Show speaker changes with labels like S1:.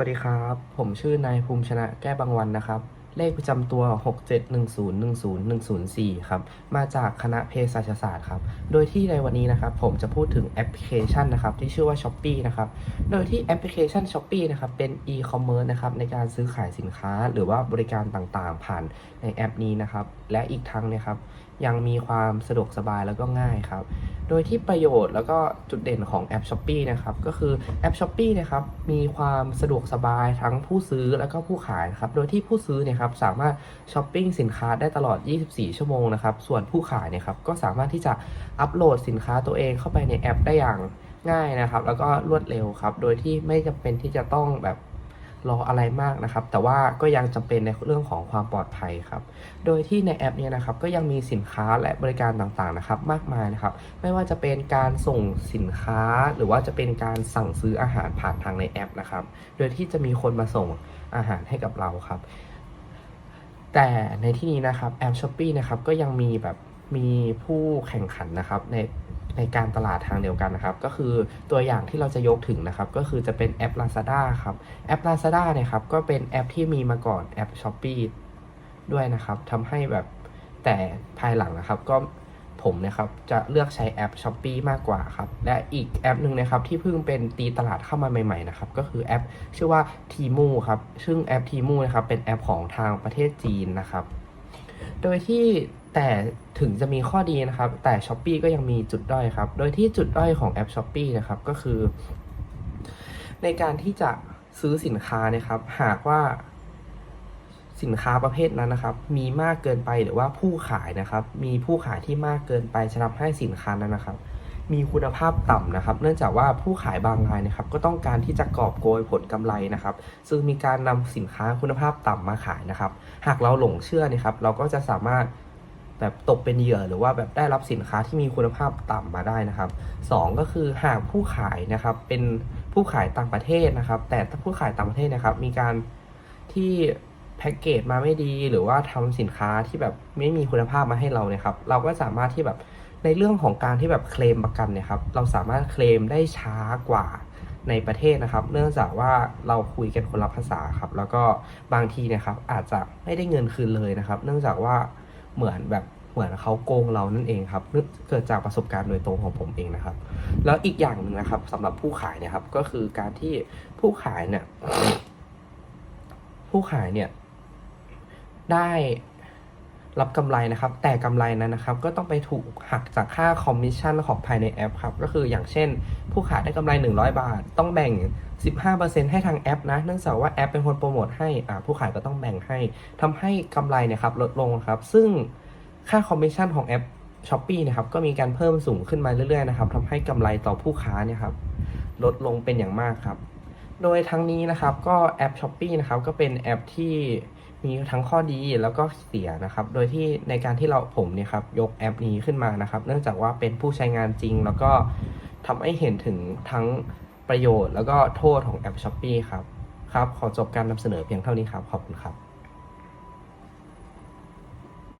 S1: วัสดีครับ ผมชื่อนายภูมิชนะแก้บางวันนะครับ เลขประจำตัว 671010104 ครับ มาจากคณะเภสัชศาสตร์ครับ โดยที่ในวันนี้นะครับ ผมจะพูดถึงแอปพลิเคชันนะครับ ที่ชื่อว่า s h อ p e e นะครับ โดยที่แอปพลิเคชัน s h อ p e e นะครับ เป็น e-commerce นะครับ ในการซื้อขายสินค้าหรือว่าบริการต่างๆ ผ่านในแอปนี้นะครับ และอีกทั้งเนะครับ ยังมีความสะดวกสบายแล้วก็ง่ายครับโดยที่ประโยชน์แล้วก็จุดเด่นของแอป s h อ p e e นะครับก็คือแอป s h อ p e e นะครับมีความสะดวกสบายทั้งผู้ซื้อแล้วก็ผู้ขายครับโดยที่ผู้ซื้อเนี่ยครับสามารถช้อปปิ้งสินค้าได้ตลอด 24 ชั่วโมงนะครับส่วนผู้ขายเนี่ยครับก็สามารถที่จะอัปโหลดสินค้าตัวเองเข้าไปในแอปได้อย่างง่ายนะครับ แล้วก็รวดเร็วครับ โดยที่ไม่จำเป็นที่จะต้องแบบรออะไรมากนะครับ แต่ว่าก็ยังจำเป็นในเรื่องของความปลอดภัยครับ โดยที่ในแอปเนี้นะครับก็ยังมีสินค้าและบริการต่างๆนะครับ มากมายนะครับ ไม่ว่าจะเป็นการส่งสินค้า หรือว่าจะเป็นการสั่งซื้ออาหารผ่านทางในแอปนะครับ โดยที่จะมีคนมาส่งอาหารให้กับเราครับ แต่ในที่นี้นะครับแอปช้อปปี้นะครับก็ยังมีแบบมีผู้แข่งขันนะครับในในการตลาดทางเดียวกันนะครับ ก็คือตัวอย่างที่เราจะยกถึงนะครับ ก็คือจะเป็นแอป Lazada ครับ แอป Lazada เนี่ยครับก็เป็นแอปที่มีมาก่อนแอป s h อ p e e ด้วยนะครับทำให้แบบแต่ภายหลังนะครับ ก็ ผมนะครับจะเลือกใช้แอป s h อ p e e มากกว่าครับ และอีกแอปหนึ่งนะครับที่เพิ่งเป็นตีตลาดเข้ามาใหม่ๆนะครับก็คือแอปชื่อว่า Temu ครับซึ่งแอป Temu นะครับเป็นแอปของทางประเทศจีนนะครับ โดยที่แต่ถึงจะมีข้อดีนะครับ แต่ s h อ p e e ก็ยังมีจุดด้อยครับ โดยที่จุดด้อยของแอป s h อ p e e นะครับก็คือ ในการที่จะซื้อสินค้านะครับ หากว่า สินค้าประเภทนั้นนะครับ มีมากเกินไปหรือว่าผู้ขายนะครับ มีผู้ขายที่มากเกินไปจะทำให้สินค้านั้นนะครับ มีคุณภาพต่ำนะครับ เนื่องจากว่าผู้ขายบางรายนะครับ ก็ต้องการที่จะกอบโกยผลกำไรนะครับ ซึ่งมีการนำสินค้าคุณภาพต่ำมาขายนะครับ หากเราหลงเชื่อนะครับ เราก็จะสามารถแบบตกเป็นเหยื่อหรือว่าแบบได้รับสินค้าที่มีคุณภาพต่ำมาได้นะครับสองก็คือหากผู้ขายนะครับ เป็นผู้ขายต่างประเทศนะครับ แต่ถ้าผู้ขายต่างประเทศนะครับ มีการที่ แพ็กเกจมาไม่ดีหรือว่าทำสินค้าที่แบบไม่มีคุณภาพมาให้เราเนี่ยครับเราก็สามารถที่แบบในเรื่องของการที่แบบเคลมประกันเนี่ยครับเราสามารถเคลมได้ช้ากว่าในประเทศนะครับ เนื่องจากว่าเราคุยกันคนละภาษาครับ แล้วก็บางทีเนะครับอาจจะไม่ได้เงินคืนเลยนะครับ เนื่องจากว่าเหมือนแบบเหมือนเขาโกงเรานั่นเองครับเกิดจากประสบการณ์โดยตรงของผมเองนะครับ แล้วอีกอย่างหนึ่งนะครับสำหรับผู้ขายเนะครับก็คือการที่ผู้ขายเนี่ยผู้ขายเนี่ย ได้รับกำไรนะครับ แต่กำไรนั้นนะครับ ก็ต้องไปถูกหักจากค่าคอมมิชชั่นของภายในแอปครับ ก็คืออย่างเช่น ผู้ขายได้กำไร 100 บาท ต้องแบ่ง 15%ให้ทางแอป นะ เนื่องจากว่าแอปเป็นคนโปรโมทให้อ่าผู้ขายก็ต้องแบ่งให้ทำให้กำไรเนี่ยครับลดลงครับ ซึ่งค่าคอมมิชชั่นของแอป s h อ p e e นะครับ ก็มีการเพิ่มสูงขึ้นมาเรื่อยๆนะครับทำให้กำไรต่อผู้ค้าเนี่ยครับลดลงเป็นอย่างมากครับ โดยทั้งนี้นะครับก็แอป s h อ p e e นะครับก็เป็นแอปที่มีทั้งข้อดีแล้วก็เสียนะครับ โดยที่ในการที่เราผมเนี่ยครับยกแอปนี้ขึ้นมานะครับ เนื่องจากว่าเป็นผู้ใช้งานจริง แล้วก็ทำให้เห็นถึงทั้งประโยชน์ แล้วก็โทษของแอป s h อ p e e ครับครับขอจบการนำเสนอเพียงเท่านี้ครับ ขอบคุณครับ